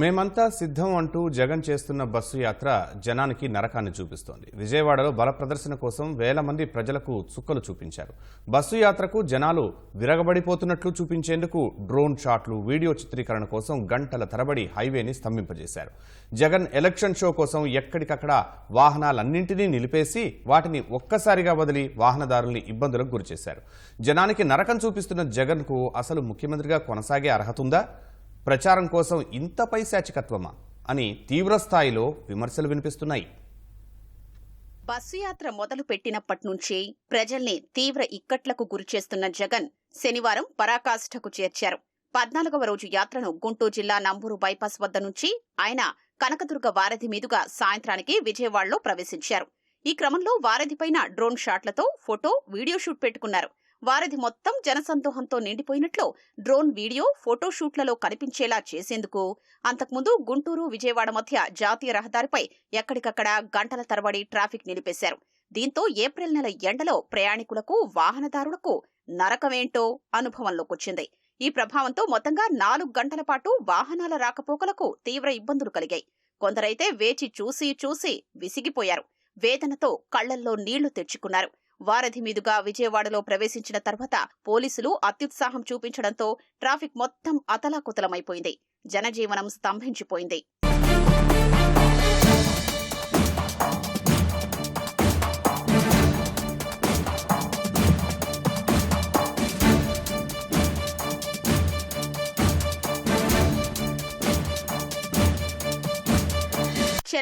మేమంతా సిద్ధం అంటూ జగన్ చేస్తున్న బస్సు యాత్ర జనానికి నరకాన్ని చూపిస్తోంది. విజయవాడలో బల ప్రదర్శన కోసం వేల మంది ప్రజలకు చుక్కలు చూపించారు. బస్సు యాత్రకు జనాలు విరగబడిపోతున్నట్లు చూపించేందుకు డ్రోన్ షాట్లు వీడియో చిత్రీకరణ కోసం గంటల తరబడి హైవేని స్తంభింపజేశారు. జగన్ ఎలక్షన్ షో కోసం ఎక్కడికక్కడ వాహనాలన్నింటినీ నిలిపేసి వాటిని ఒక్కసారిగా వదిలి వాహనదారుల్ని ఇబ్బందులకు గురిచేశారు. జనానికి నరకం చూపిస్తున్న జగన్కు అసలు ముఖ్యమంత్రిగా కొనసాగే అర్హత ఉందా? ప్రచారం కోసం ఇంత పైశాచికత్వమా అని తీవ్రస్థాయిలో విమర్శలు వినిపిస్తున్నాయి. బస్సు యాత్ర మొదలు పెట్టినప్పటి నుంచి ప్రజల్ని తీవ్ర ఇక్కట్లకు గురిచేస్తున్న జగన్ శనివారం పరాకాష్ఠకు చేర్చారు. పద్నాలుగవ రోజు యాత్రను గుంటూరు జిల్లా నంబూరు బైపాస్ వద్ద నుంచి ఆయన కనకదుర్గ వారధి మీదుగా సాయంత్రానికి విజయవాడలో ప్రవేశించారు. ఈ క్రమంలో వారధిపైన డ్రోన్ షాట్లతో ఫోటో వీడియో షూట్ పెట్టుకున్నారు. వారధి మొత్తం జనసందోహంతో నిండిపోయినట్లు డ్రోన్ వీడియో ఫోటోషూట్లలో కనిపించేలా చేసేందుకు. అంతకుముందు గుంటూరు విజయవాడ మధ్య జాతీయ రహదారిపై ఎక్కడికక్కడ గంటల తరబడి ట్రాఫిక్ నిలిపేశారు. దీంతో ఏప్రిల్ నెల ఎండలో ప్రయాణికులకు వాహనదారులకు నరకమేంటో అనుభవంలోకొచ్చింది. ఈ ప్రభావంతో మొత్తంగా నాలుగు గంటల పాటు వాహనాల రాకపోకలకు తీవ్ర ఇబ్బందులు కలిగాయి. కొందరైతే వేచి చూసి చూసి విసిగిపోయారు. వేదనతో కళ్ళల్లో నీళ్ళు తెచ్చుకున్నారు. వారధి మీదుగా విజయవాడలో ప్రవేశించిన తర్వాత పోలీసులు అత్యుత్సాహం చూపించడంతో ట్రాఫిక్ మొత్తం అతలాకుతలమైపోయింది. జనజీవనం స్తంభించిపోయింది.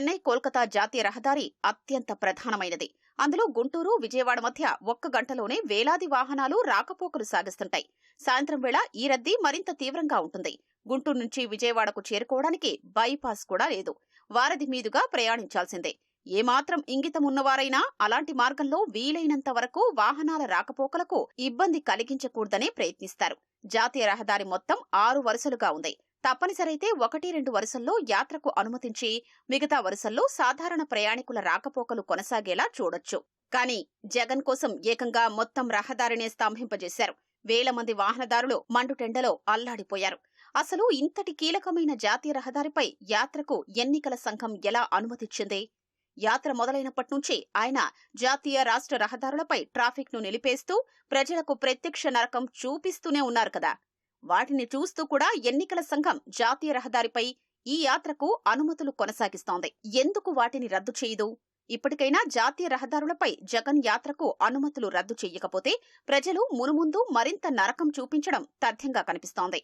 చెన్నై కోల్కతా జాతీయ రహదారి అత్యంత ప్రధానమైనది. అందులో గుంటూరు విజయవాడ మధ్య ఒక్క గంటలోనే వేలాది వాహనాలు రాకపోకలు సాగిస్తుంటాయి. సాయంత్రం వేళ ఈ రద్దీ మరింత తీవ్రంగా ఉంటుంది. గుంటూరు నుంచి విజయవాడకు చేరుకోవడానికి బైపాస్ కూడా లేదు. వారధి మీదుగా ప్రయాణించాల్సిందే. ఏమాత్రం ఇంగితం ఉన్నవారైనా అలాంటి మార్గంలో వీలైనంత వరకు వాహనాల రాకపోకలకు ఇబ్బంది కలిగించకూడదనే ప్రయత్నిస్తారు. జాతీయ రహదారి మొత్తం ఆరు వరుసలుగా ఉంది. తప్పనిసరైతే ఒకటి రెండు వరుసల్లో యాత్రకు అనుమతించి మిగతా వరుసల్లో సాధారణ ప్రయాణికుల రాకపోకలు కొనసాగేలా చూడొచ్చు. కానీ జగన్ కోసం ఏకంగా మొత్తం రహదారినే స్తంభింపజేశారు. వేల మంది వాహనదారులు మండుటెండలో అల్లాడిపోయారు. అసలు ఇంతటి కీలకమైన జాతీయ రహదారిపై యాత్రకు ఎన్నికల సంఘం ఎలా అనుమతిచ్చింది? యాత్ర మొదలైనప్పటి నుంచి ఆయన జాతీయ రాష్ట్ర రహదారులపై ట్రాఫిక్ను నిలిపేస్తూ ప్రజలకు ప్రత్యక్ష నరకం చూపిస్తూనే ఉన్నారు కదా. వాటిని చూస్తూ కూడా ఎన్నికల సంఘం జాతీయ రహదారిపై ఈ యాత్రకు అనుమతులు కొనసాగిస్తోంది. ఎందుకు వాటిని రద్దు చేయదు? ఇప్పటికైనా జాతీయ రహదారులపై జగన్ యాత్రకు అనుమతులు రద్దు చేయకపోతే ప్రజలు మునుముందు మరింత నరకం చూపించడం తథ్యంగా కనిపిస్తోంది.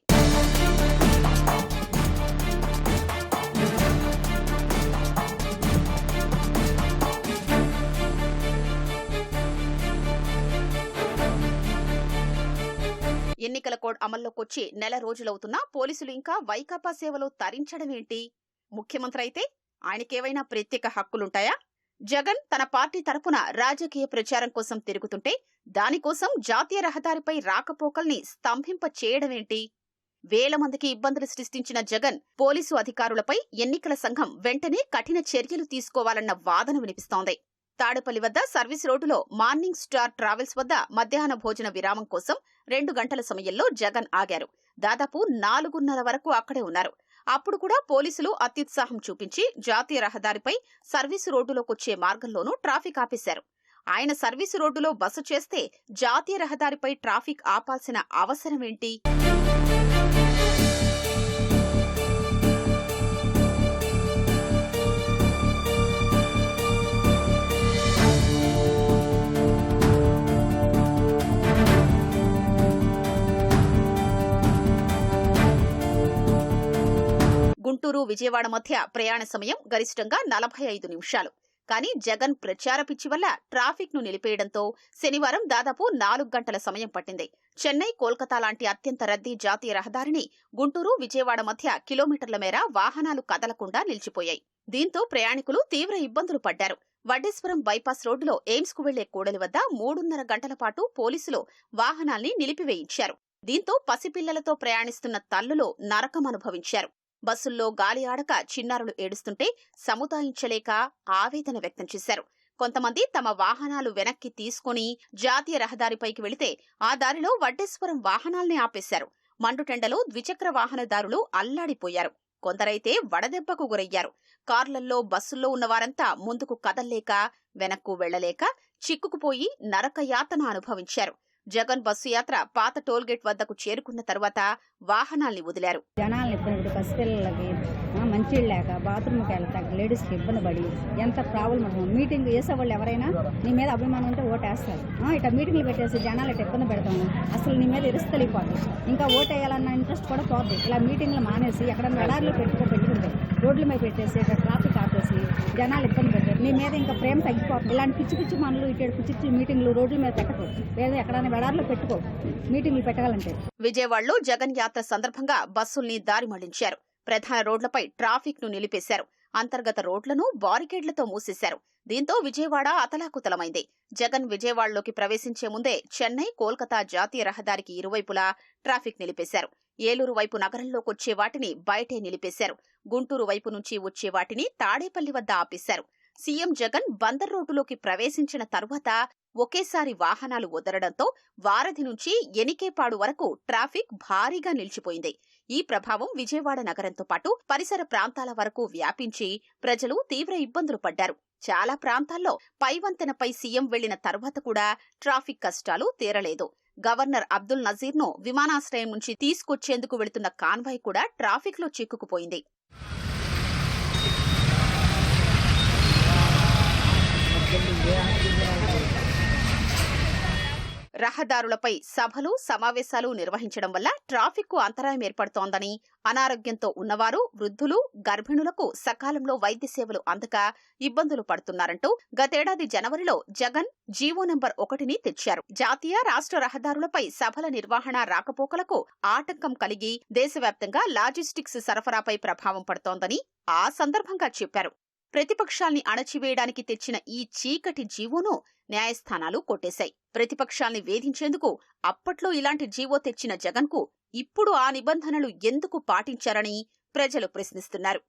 ఎన్నికల కోడ్ అమల్లోకొచ్చి నెల రోజులవుతున్నా పోలీసులు ఇంకా వైకాపా సేవలో తరించడమేంటి? ముఖ్యమంత్రి అయితే ఆయనకేవైనా ప్రత్యేక హక్కులుంటాయా? జగన్ తన పార్టీ తరపున రాజకీయ ప్రచారం కోసం తిరుగుతుంటే దానికోసం జాతీయ రహదారిపై రాకపోకల్ని స్తంభింప చేయడమేంటి? వేల మందికి ఇబ్బందులు సృష్టించిన జగన్ పోలీసు అధికారులపై ఎన్నికల సంఘం వెంటనే కఠిన చర్యలు తీసుకోవాలన్న వాదన వినిపిస్తోంది. తాడేపల్లి వద్ద సర్వీస్ రోడ్డులో మార్నింగ్ స్టార్ ట్రావెల్స్ వద్ద మధ్యాహ్న భోజన విరామం కోసం రెండు గంటల సమయంలో జగన్ ఆగారు. దాదాపు నాలుగున్నర వరకు అక్కడే ఉన్నారు. అప్పుడు కూడా పోలీసులు అత్యుత్సాహం చూపించి జాతీయ రహదారిపై సర్వీసు రోడ్డులోకొచ్చే మార్గంలోనూ ట్రాఫిక్ ఆపేశారు. ఆయన సర్వీసు రోడ్డులో బస చేస్తే జాతీయ రహదారిపై ట్రాఫిక్ ఆపాల్సిన అవసరమేంటి? గుంటూరు విజయవాడ మధ్య ప్రయాణ సమయం గరిష్టంగా నలభై ఐదు నిమిషాలు. కానీ జగన్ ప్రచార పిచ్చి వల్ల ట్రాఫిక్ను నిలిపేయడంతో శనివారం దాదాపు నాలుగు గంటల సమయం పట్టింది. చెన్నై కోల్కతా లాంటి అత్యంత రద్దీ జాతీయ రహదారిని గుంటూరు విజయవాడ మధ్య కిలోమీటర్ల మేర వాహనాలు కదలకుండా నిలిచిపోయాయి. దీంతో ప్రయాణికులు తీవ్ర ఇబ్బందులు పడ్డారు. వడ్డేశ్వరం బైపాస్ రోడ్డులో ఎయిమ్స్కు వెళ్ళే కూడలి వద్ద మూడున్నర గంటల పాటు పోలీసులు వాహనాల్ని నిలిపివేయించారు. దీంతో పసిపిల్లలతో ప్రయాణిస్తున్న తల్లులు నరకం అనుభవించారు. బస్సుల్లో గాలి ఆడక చిన్నారులు ఏడుస్తుంటే సముదాయించలేక ఆవేదన వ్యక్తం చేశారు. కొంతమంది తమ వాహనాలు వెనక్కి తీసుకుని జాతీయ రహదారిపైకి వెళితే ఆ దారిలో వడ్డేశ్వరం వాహనాల్ని ఆపేశారు. మండుటెండలో ద్విచక్ర వాహనదారులు అల్లాడిపోయారు. కొందరైతే వడదెబ్బకు గురయ్యారు. కార్లల్లో బస్సుల్లో ఉన్నవారంతా ముందుకు కదల్లేక వెనక్కు వెళ్ళలేక చిక్కుకుపోయి నరకయాతన అనుభవించారు. జగన్ బస్సు యాత్ర పాత టోల్గేట్ వద్దకు చేరుకున్న తర్వాత వాహనాల్ని వదిలారు. జనాలు ఇప్పుడు పసిపిల్లలకి మంచిళ్ళు లేక బాత్రూమ్కి వెళ్తాక లేడీస్కి ఇబ్బంది పడి ఎంత ప్రాబ్లం ఉంటుంది. మీటింగ్ చేసేవాళ్ళు ఎవరైనా నీ మీద అభిమానం ఉంటే ఓటేస్తారు. ఇట్లా మీటింగ్లు పెట్టేసి జనాలు ఇట్లా ఇబ్బంది పెడతాము. అసలు నీ మీద ఇరుసు ఇంకా ఓటేయాలన్న వేయాలన్న ఇంట్రెస్ట్ కూడా పోద్ది. ఇలా మీటింగ్లు మానేసి ఎక్కడ మెడార్లు పెట్టుకో పెట్టుకుంటే రోడ్ల మీద పెట్టేసి ఇక్కడ ట్రాఫిక్ ఆపేసి జనాలు ఇబ్బంది పెడతారు. నీ మీద ఇంకా ప్రేమ తగ్గిపోతుంది. ఇలాంటి పిచ్చి పిచ్చి మనలు ఇటు పిచ్చి పిచ్చి మీటింగ్లు రోడ్ల మీద పెట్టకు. లేదా ఎక్కడైనా వెడార్లో పెట్టుకో. మీటింగ్లు పెట్టగలంటే. విజయవాడలో జగన్ యాత్ర సందర్భంగా బస్సుల్ని దారి మళ్ళించారు. ప్రధాన రోడ్లపై ట్రాఫిక్ను నిలిపేశారు. అంతర్గత రోడ్లను బారికేడ్లతో మూసేశారు. దీంతో విజయవాడ అతలాకుతలమైంది. జగన్ విజయవాడలోకి ప్రవేశించే ముందే చెన్నై కోల్కతా జాతీయ రహదారికి ఇరువైపులా ట్రాఫిక్ నిలిపేశారు. ఏలూరు వైపు నగరంలోకొచ్చే వాటిని బయటే నిలిపేశారు. గుంటూరు వైపు నుంచి వచ్చే వాటిని తాడేపల్లి వద్ద ఆపేశారు. సీఎం జగన్ బందర్ రోడ్డులోకి ప్రవేశించిన తరువాత ఒకేసారి వాహనాలు వదలడంతో వారధి నుంచి ఎనికేపాడు వరకు ట్రాఫిక్ భారీగా నిలిచిపోయింది. ఈ ప్రభావం విజయవాడ నగరంతో పాటు పరిసర ప్రాంతాల వరకు వ్యాపించి ప్రజలు తీవ్ర ఇబ్బందులు పడ్డారు. చాలా ప్రాంతాల్లో పైవంతెనపై సీఎం వెళ్ళిన తర్వాత కూడా ట్రాఫిక్ కష్టాలు తీరలేదు. గవర్నర్ అబ్దుల్ నజీర్ను విమానాశ్రయం నుంచి తీసుకొచ్చేందుకు వెళుతున్న కాన్వాయ్ కూడా ట్రాఫిక్లో చిక్కుకుపోయింది. రహదారులపై సభలు సమావేశాలు నిర్వహించడం వల్ల ట్రాఫిక్కు అంతరాయం ఏర్పడుతోందని అనారోగ్యంతో ఉన్నవారు వృద్ధులు గర్భిణులకు సకాలంలో వైద్య సేవలు అందక ఇబ్బందులు పడుతున్నారంటూ గతేడాది జనవరిలో జగన్ జీవో నంబర్ ఒకటిని తెచ్చారు. జాతీయ రాష్ట్ర రహదారులపై సభల నిర్వహణ రాకపోకలకు ఆటంకం కలిగి దేశవ్యాప్తంగా లాజిస్టిక్స్ సరఫరాపై ప్రభావం పడుతోందని ఆ సందర్భంగా చెప్పారు. ప్రతిపక్షాల్ని అణచివేయడానికి తెచ్చిన ఈ చీకటి జీవోను న్యాయస్థానాలు కొట్టేశాయి. ప్రతిపక్షాల్ని వేధించేందుకు అప్పట్లో ఇలాంటి జీవో తెచ్చిన జగన్కు ఇప్పుడు ఆ నిబంధనలు ఎందుకు పాటించారని ప్రజలు ప్రశ్నిస్తున్నారు.